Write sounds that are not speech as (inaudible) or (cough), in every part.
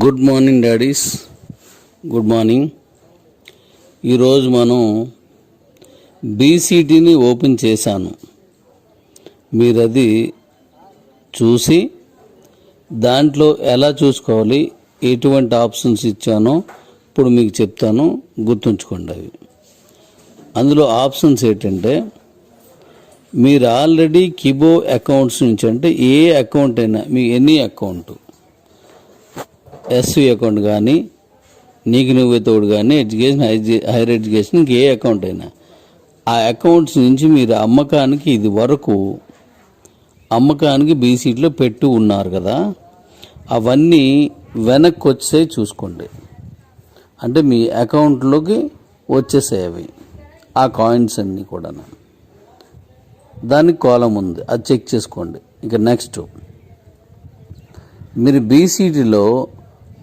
Good morning daddies good morning ఈరోజు మనం బీసీటీని open చేశాను. మీరు అది చూసి దాంట్లో ఎలా చూసుకోవాలి ఎటువంటి ఆప్షన్స్ ఇచ్చానో ఇప్పుడు మీకు చెప్తాను. గుర్తుంచుకోండి అవి. అందులో ఆప్షన్స్ ఏంటంటే మీరు ఆల్రెడీ కిబో అకౌంట్స్ నుంచి అంటే ఏ అకౌంట్ అయినా మీ ఎనీ అకౌంట్ ఎస్వి అకౌంట్ కానీ నీకు నువ్వే తోడు కానీ ఎడ్యుకేషన్ హైయర్ ఎడ్యుకేషన్ ఇంక ఏ అకౌంట్ అయినా. ఆ అకౌంట్స్ నుంచి మీరు అమ్మకానికి ఇది వరకు అమ్మకానికి బీసీట్లో పెట్టి ఉన్నారు కదా అవన్నీ వెనక్కి వచ్చే చూసుకోండి. అంటే మీ అకౌంట్లోకి వచ్చేసాయి అవి ఆ కాయిన్స్ అన్నీ కూడా దానికి కాలం ఉంది అది చెక్ చేసుకోండి. ఇక నెక్స్ట్ మీరు బీసీటీలో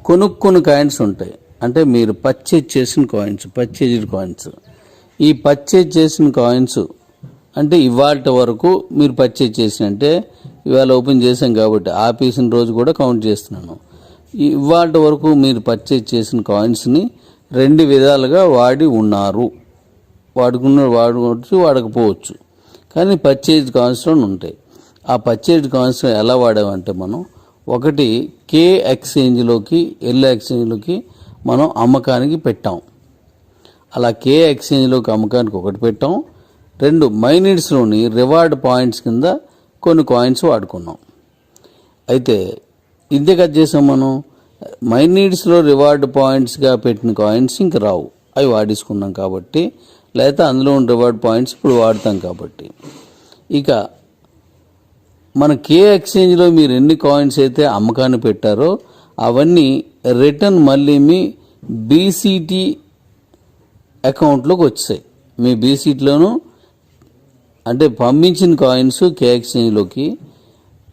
కొనుక్కొని కాయిన్స్ ఉంటాయి. అంటే మీరు పర్చేజ్ చేసిన కాయిన్స్ పర్చేజ్డ్ కాయిన్స్ ఈ పర్చేజ్ చేసిన కాయిన్స్ అంటే ఇవాళ వరకు మీరు పర్చేజ్ చేసిన అంటే ఇవాళ ఓపెన్ చేసాం కాబట్టి ఆపేసిన రోజు కూడా కౌంట్ చేస్తున్నాను. ఇవాళ వరకు మీరు పర్చేజ్ చేసిన కాయిన్స్ని రెండు విధాలుగా వాడి ఉన్నారు. వాడుకున్న వాడుకోవచ్చు వాడకపోవచ్చు. కానీ పర్చేజ్ కాయిన్స్లో ఉంటాయి. ఆ పర్చేజ్ కాయిన్స్ ఎలా వాడామంటే మనం ఒకటి కే ఎక్స్చేంజ్లోకి ఎల్ ఎక్స్చేంజ్లోకి మనం అమ్మకానికి పెట్టాం. అలా కే ఎక్స్చేంజ్లోకి అమ్మకానికి ఒకటి పెట్టాం. రెండు మైనిట్స్లోని రివార్డ్ పాయింట్స్ కింద కొన్ని కాయిన్స్ వాడుకున్నాం. అయితే ఇంతే కట్ చేసాం మనం. మైనిట్స్లో రివార్డ్ పాయింట్స్గా పెట్టిన కాయిన్స్ ఇంక రావు. అవి వాడేసుకున్నాం కాబట్టి లేదా అందులో ఉన్న రివార్డ్ పాయింట్స్ ఇప్పుడు వాడతాం కాబట్టి. ఇక మన కే ఎక్స్చేంజ్లో మీరు ఎన్ని కాయిన్స్ అయితే అమ్మకాన్ని పెట్టారో అవన్నీ రిటర్న్ మళ్ళీ మీ బీసీటీ అకౌంట్లోకి వచ్చాయి. మీ బీసీటీలోను అంటే పంపించిన కాయిన్స్ కే ఎక్స్చేంజ్లోకి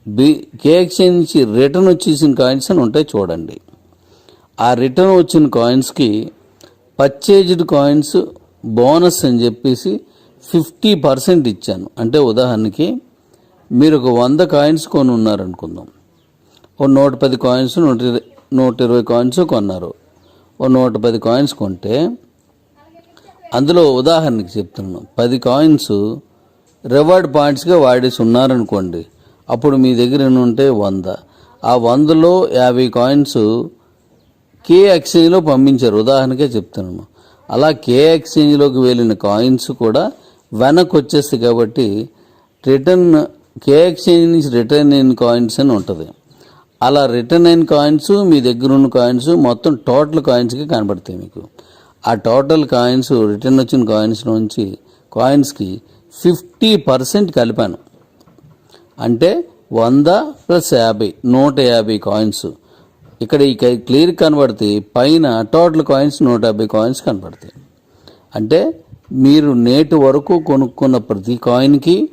బి కే ఎక్స్చేంజ్ నుంచి రిటర్న్ వచ్చేసిన కాయిన్స్ అని ఉంటాయి చూడండి. ఆ రిటర్న్ వచ్చిన కాయిన్స్కి పర్చేజ్డ్ కాయిన్స్ బోనస్ అని చెప్పేసి ఫిఫ్టీ పర్సెంట్ ఇచ్చాను. అంటే ఉదాహరణకి మీరు ఒక వంద కాయిన్స్ కొని ఉన్నారనుకుందాం ఓ నూట పది కాయిన్స్ నూట ఇరవై నూట ఇరవై కాయిన్స్ కొన్నారు. ఓ నూట పది కాయిన్స్ కొంటే అందులో ఉదాహరణకి చెప్తున్నాను. పది కాయిన్స్ రివార్డ్ పాయింట్స్గా వాడేసి ఉన్నారనుకోండి అప్పుడు మీ దగ్గర ఉంటే వంద. ఆ వందలో యాభై కాయిన్స్ కే ఎక్స్చేంజ్లో పంపించారు. ఉదాహరణకే చెప్తున్నాను. అలా కే ఎక్స్చేంజ్లోకి వెళ్ళిన కాయిన్స్ కూడా వెనక్కి వచ్చేస్తాయి కాబట్టి రిటర్న్ కే ఎక్స్చేంజ్ నుంచి రిటర్న్ అయిన కాయిన్స్ అని ఉంటుంది. అలా రిటర్న్ అయిన కాయిన్స్ మీ దగ్గర ఉన్న కాయిన్స్ మొత్తం టోటల్ కాయిన్స్కి కనబడతాయి మీకు. ఆ టోటల్ కాయిన్స్ రిటర్న్ వచ్చిన కాయిన్స్ నుంచి కాయిన్స్కి ఫిఫ్టీ పర్సెంట్ కలిపాను. అంటే వంద ప్లస్ యాభై నూట యాభై కాయిన్స్ ఇక్కడ ఈ క్లియర్ కనబడితే పైన టోటల్ కాయిన్స్ నూట యాభై కాయిన్స్ కనబడతాయి. అంటే మీరు నేటి వరకు కొనుక్కున్న ప్రతి కాయిన్కి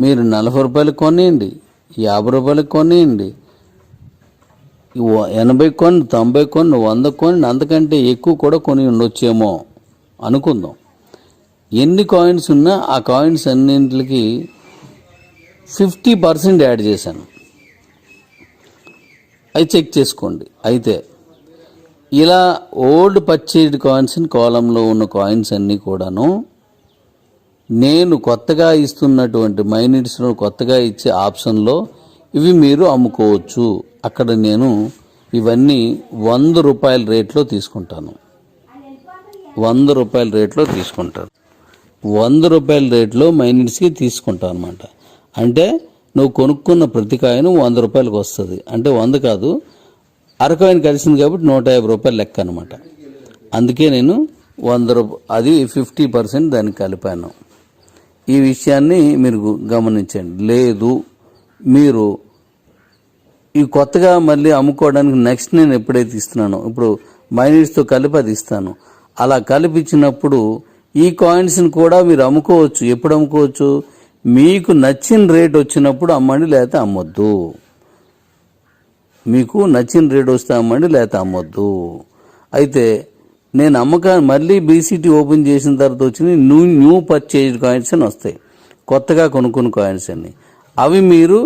మీరు నలభై రూపాయలు కొనేయండి యాభై రూపాయలు కొనేయండి ఎనభై కొన్ని తొంభై కొన్ని వంద కొన్ని అంతకంటే ఎక్కువ కూడా కొని ఉండొచ్చేమో అనుకుందాం. ఎన్ని కాయిన్స్ ఉన్నా ఆ కాయిన్స్ అన్నింటికి ఫిఫ్టీ పర్సెంట్ యాడ్ చేశాను. అవి చెక్ చేసుకోండి. అయితే ఇలా ఓల్డ్ పర్చేజ్డ్ కాయిన్స్ కాలంలో ఉన్న కాయిన్స్ అన్నీ కూడాను నేను కొత్తగా ఇస్తున్నటువంటి మైనిట్స్లో కొత్తగా ఇచ్చే ఆప్షన్లో ఇవి మీరు అమ్ముకోవచ్చు. అక్కడ నేను ఇవన్నీ వంద రూపాయల రేట్లో తీసుకుంటాను. వంద రూపాయల రేట్లో తీసుకుంటాను. వంద రూపాయల రేట్లో మైనిట్స్కి తీసుకుంటాను అనమాట అంటే నువ్వు కొనుక్కున్న ప్రతి కాయను వంద రూపాయలకు వస్తుంది. అంటే వంద కాదు అరకాయని కలిసింది కాబట్టి నూట యాభై రూపాయలు లెక్క అనమాట అందుకే నేను వంద రూపాయ అది ఫిఫ్టీ పర్సెంట్ దానికి కలిపాను. ఈ విషయాన్ని మీరు గమనించండి. లేదు మీరు ఈ కొత్తగా మళ్ళీ అమ్ముకోవడానికి నెక్స్ట్ నేను ఎప్పుడైతే ఇస్తున్నానో ఇప్పుడు మైనీస్తో కలిపి అది ఇస్తాను. అలా కలిపి ఇచ్చినప్పుడు ఈ కాయిన్స్ని కూడా మీరు అమ్ముకోవచ్చు. ఎప్పుడు అమ్ముకోవచ్చు? మీకు నచ్చిన రేట్ వచ్చినప్పుడు అమ్మండి లేకపోతే అమ్మొద్దు. మీకు నచ్చిన రేట్ వస్తే అమ్మండి లేకపోతే అమ్మొద్దు. అయితే నేను అమ్మకా మళ్ళీ బీసీటీ ఓపెన్ చేసిన తర్వాత వచ్చిన న్యూ న్యూ పర్చేజ్ కాయిన్స్ అని వస్తాయి. కొత్తగా కొనుక్కున్న కాయిన్స్ అన్ని. అవి మీరు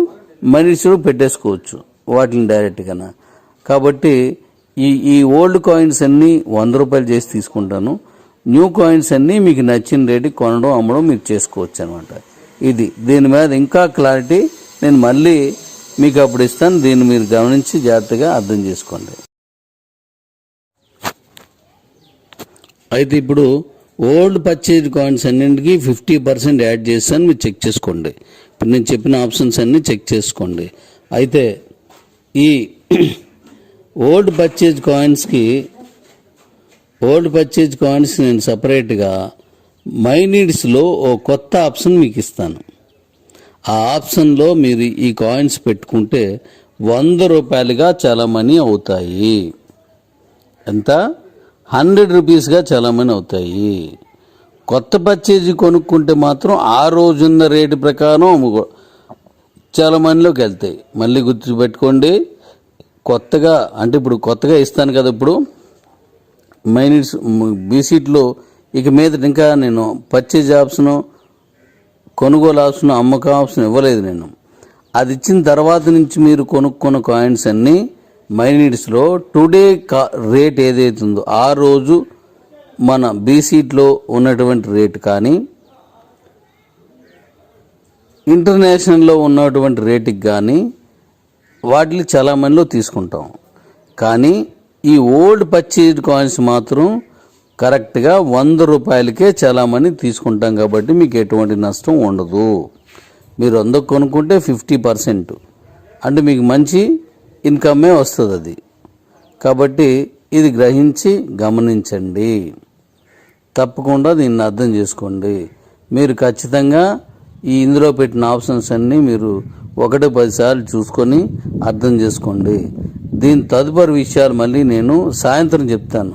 మనిషిలో పెట్టేసుకోవచ్చు వాటిని డైరెక్ట్గా కాబట్టి ఈ ఈ ఓల్డ్ కాయిన్స్ అన్నీ వంద రూపాయలు చేసి తీసుకుంటాను. న్యూ కాయిన్స్ అన్నీ మీకు నచ్చిన రేటుకి కొనడం అమ్మడం మీరు చేసుకోవచ్చు అనమాట ఇది. దీని మీద ఇంకా క్లారిటీ నేను మళ్ళీ మీకు అప్పుడు ఇస్తాను. దీన్ని మీరు గమనించి జాగ్రత్తగా అర్థం చేసుకోండి. అయితే ఇప్పుడు ఓల్డ్ పర్చేజ్ కాయిన్స్ అన్నింటికి ఫిఫ్టీ పర్సెంట్ యాడ్ చేస్తాను మీరు చెక్ చేసుకోండి. ఇప్పుడు నేను చెప్పిన ఆప్షన్స్ అన్నీ చెక్ చేసుకోండి. అయితే ఈ (clears throat) ఓల్డ్ పర్చేజ్ కాయిన్స్కి ఓల్డ్ పర్చేజ్ కాయిన్స్ నేను సపరేట్గా మై నీడ్స్లో ఓ కొత్త ఆప్షన్ మీకు ఇస్తాను. ఆ ఆప్షన్లో మీరు ఈ కాయిన్స్ పెట్టుకుంటే వంద రూపాయలుగా చాలా మనీ అవుతాయి. ఎంత? హండ్రెడ్ రూపీస్గా చలామణి అవుతాయి. కొత్త పర్చేజీ కొనుక్కుంటే మాత్రం ఆ రోజున్న రేటు ప్రకారం అమ్ముకో- చాలా మందిలోకి వెళ్తాయి. మళ్ళీ గుర్తుపెట్టుకోండి కొత్తగా అంటే ఇప్పుడు కొత్తగా ఇస్తాను కదా ఇప్పుడు మైనిట్స్ బీసీట్లో ఇక మీద ఇంకా నేను పర్చేజ్ ఆప్షను కొనుగోలు ఆప్షన్ అమ్మకం ఆప్షన్ ఇవ్వలేదు నేను. అది ఇచ్చిన తర్వాత నుంచి మీరు కొనుక్కున్న కాయిన్స్ అన్నీ మైనిట్స్లో టుడే కా రేట్ ఏదైతే ఉందో ఆ రోజు మన బీసీట్లో ఉన్నటువంటి రేట్ కానీ ఇంటర్నేషనల్లో ఉన్నటువంటి రేటుకి కానీ వాటిని చలామణిలో తీసుకుంటాం. కానీ ఈ ఓల్డ్ పర్చేజ్ కాయిన్స్ మాత్రం కరెక్ట్గా వంద రూపాయలకే చలామణి తీసుకుంటాం కాబట్టి మీకు ఎటువంటి నష్టం ఉండదు. మీరు వంద కొనుక్కుంటే ఫిఫ్టీ పర్సెంట్. అంటే మీకు మంచి ఇన్కమే వస్తుంది అది కాబట్టి ఇది గ్రహించి గమనించండి. తప్పకుండా దీన్ని అర్థం చేసుకోండి. మీరు ఖచ్చితంగా ఈ ఇందులో పెట్టిన ఆప్షన్స్ అన్నీ మీరు ఒకటి పదిసార్లు చూసుకొని అర్థం చేసుకోండి. దీని తదుపరి విషయాలు మళ్ళీ నేను సాయంత్రం చెప్తాను.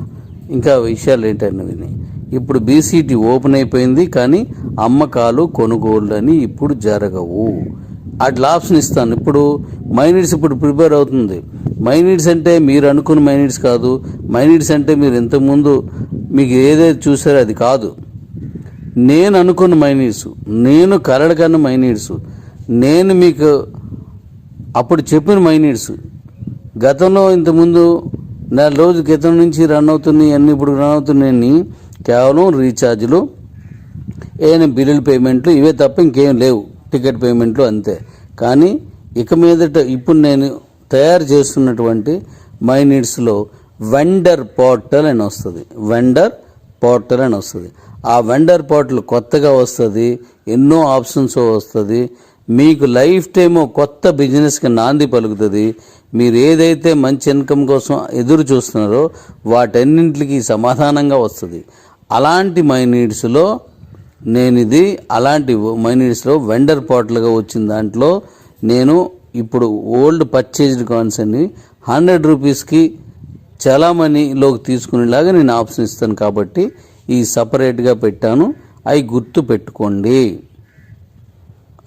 ఇంకా విషయాలు ఏంటని ఇప్పుడు బీసీటీ ఓపెన్ అయిపోయింది కానీ అమ్మకాలు కొనుగోళ్ళు అని ఇప్పుడు జరగవు. అట్లా ఆప్షన్ ఇస్తాను. ఇప్పుడు మైనిట్స్ ఇప్పుడు ప్రిపేర్ అవుతుంది. మైనిట్స్ అంటే మీరు అనుకున్న మైనిట్స్ కాదు. మైనిట్స్ అంటే మీరు ఇంతకుముందు మీకు ఏదైతే చూసారో అది కాదు. నేను అనుకున్న మైనీడ్స్ నేను కరడకన్న మైనీడ్స్ నేను మీకు అప్పుడు చెప్పిన మైనీడ్స్ గతంలో ఇంతకుముందు నెల రోజు క్రితం నుంచి రన్ అవుతున్నాయి అన్ని ఇప్పుడు రన్ అవుతున్నాయని కేవలం రీఛార్జ్లు ఏమైనా బిల్లుల పేమెంట్లు ఇవే తప్ప ఇంకేం లేవు. టికెట్ పేమెంట్లు అంతే. కానీ ఇక మీదట ఇప్పుడు నేను తయారు చేస్తున్నటువంటి మై నీడ్స్లో వెండర్ పోర్టల్ అని వస్తుంది. వెండర్ పోర్టల్ అని వస్తుంది. ఆ వెండర్ పోర్టల్ కొత్తగా వస్తుంది ఎన్నో ఆప్షన్స్ వస్తుంది. మీకు లైఫ్ టైమ్ కొత్త బిజినెస్కి నాంది పలుకుతుంది. మీరు ఏదైతే మంచి ఇన్కమ్ కోసం ఎదురు చూస్తున్నారో వాటన్నింటికి సమాధానంగా వస్తుంది. అలాంటి మై నీడ్స్లో నేను ఇది అలాంటి మైనీడ్స్లో వెండర్ పోర్టల్గా వచ్చిన దాంట్లో నేను ఇప్పుడు ఓల్డ్ పర్చేజ్డ్ కాయిన్స్ అన్ని హండ్రెడ్ రూపీస్కి చలామణిలోకి తీసుకునేలాగా నేను ఆప్షన్ ఇస్తాను కాబట్టి ఈ సపరేట్గా పెట్టాను. అవి గుర్తు పెట్టుకోండి.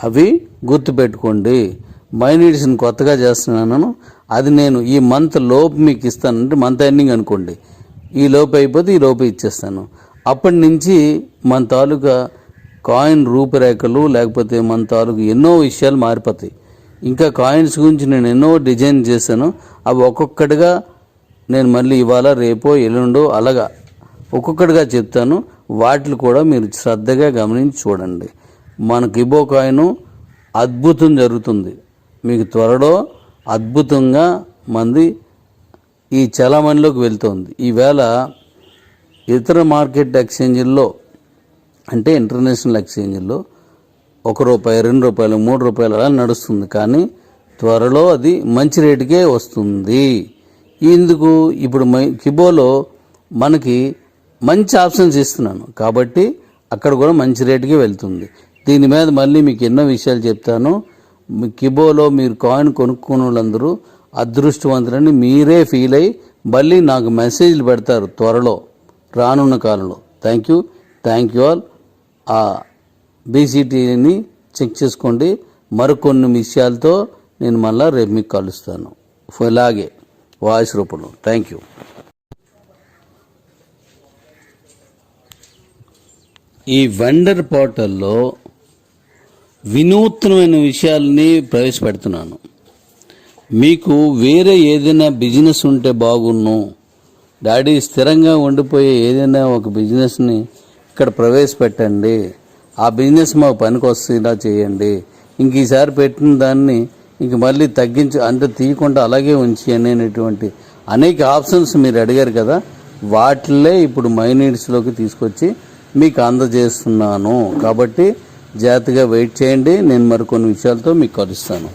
అవి గుర్తు పెట్టుకోండి. మైనీడ్స్ని కొత్తగా చేస్తున్నాను. అది నేను ఈ మంత్ లోపు మీకు ఇస్తానంటే మంత్ ఎండింగ్ అనుకోండి. ఈ లోపు అయిపోతే ఈ లోపు ఇచ్చేస్తాను. అప్పటి నుంచి మన తాలూకా కాయిన్ రూపురేఖలు లేకపోతే మన తాలూకు ఎన్నో విషయాలు మారిపోతాయి. ఇంకా కాయిన్స్ గురించి నేను ఎన్నో డిజైన్ చేశాను. అవి ఒక్కొక్కటిగా నేను మళ్ళీ ఇవాళ రేపో ఎల్లుండో అలాగా ఒక్కొక్కటిగా చెప్తాను. వాటిని కూడా మీరు శ్రద్ధగా గమనించి చూడండి. మనకి ఇబో కాయిన్ అద్భుతం జరుగుతుంది. మీకు త్వరలో అద్భుతంగా మంది ఈ చలామణిలోకి వెళ్తుంది. ఈవేళ ఇతర మార్కెట్ ఎక్స్చేంజీల్లో అంటే ఇంటర్నేషనల్ ఎక్స్చేంజీల్లో ఒక రూపాయి రెండు రూపాయలు మూడు రూపాయలు అలా నడుస్తుంది. కానీ త్వరలో అది మంచి రేటుకే వస్తుంది. ఇందుకు ఇప్పుడు కిబోలో మనకి మంచి ఆప్షన్స్ ఇస్తున్నాను. కాబట్టి అక్కడ కూడా మంచి రేటుకే వెళ్తుంది. దీని మీద మళ్ళీ మీకు ఎన్నో విషయాలు చెప్తాను. మీ కిబోలో మీరు కాయిన్ కొనుక్కున్న వాళ్ళందరూ అదృష్టవంతులని మీరే ఫీల్ అయ్యి మళ్ళీ నాకు మెసేజ్లు పెడతారు త్వరలో. రానున్న కాలంలో. Thank you thank you all ఆ బీసీటీని చెక్ చేసుకోండి. మరికొన్ని విషయాలతో నేను మళ్ళీ రేపు మీకు కలుస్తాను ఇలాగే వాయిస్ రూపంలో. థ్యాంక్ యూ ఈ వెండర్ పోర్టల్లో వినూత్నమైన విషయాల్ని ప్రవేశపెడుతున్నాను. మీకు వేరే ఏదైనా బిజినెస్ ఉంటే బాగున్ను. డాడీ స్థిరంగా ఉండిపోయే ఏదైనా ఒక బిజినెస్ని ఇక్కడ ప్రవేశపెట్టండి. ఆ బిజినెస్ మాకు పనికి వస్తుందా చేయండి. ఇంక ఈసారి పెట్టిన దాన్ని ఇంక మళ్ళీ తగ్గించి అంత తీయకుండా అలాగే ఉంచి అనేటువంటి అనేక ఆప్షన్స్ మీరు అడిగారు కదా వాటిల్లే ఇప్పుడు మైనీడ్స్లోకి తీసుకొచ్చి మీకు అందజేస్తున్నాను. కాబట్టి జాగ్రత్తగా వెయిట్ చేయండి. నేను మరికొన్ని విషయాలతో మీకు కలుస్తాను.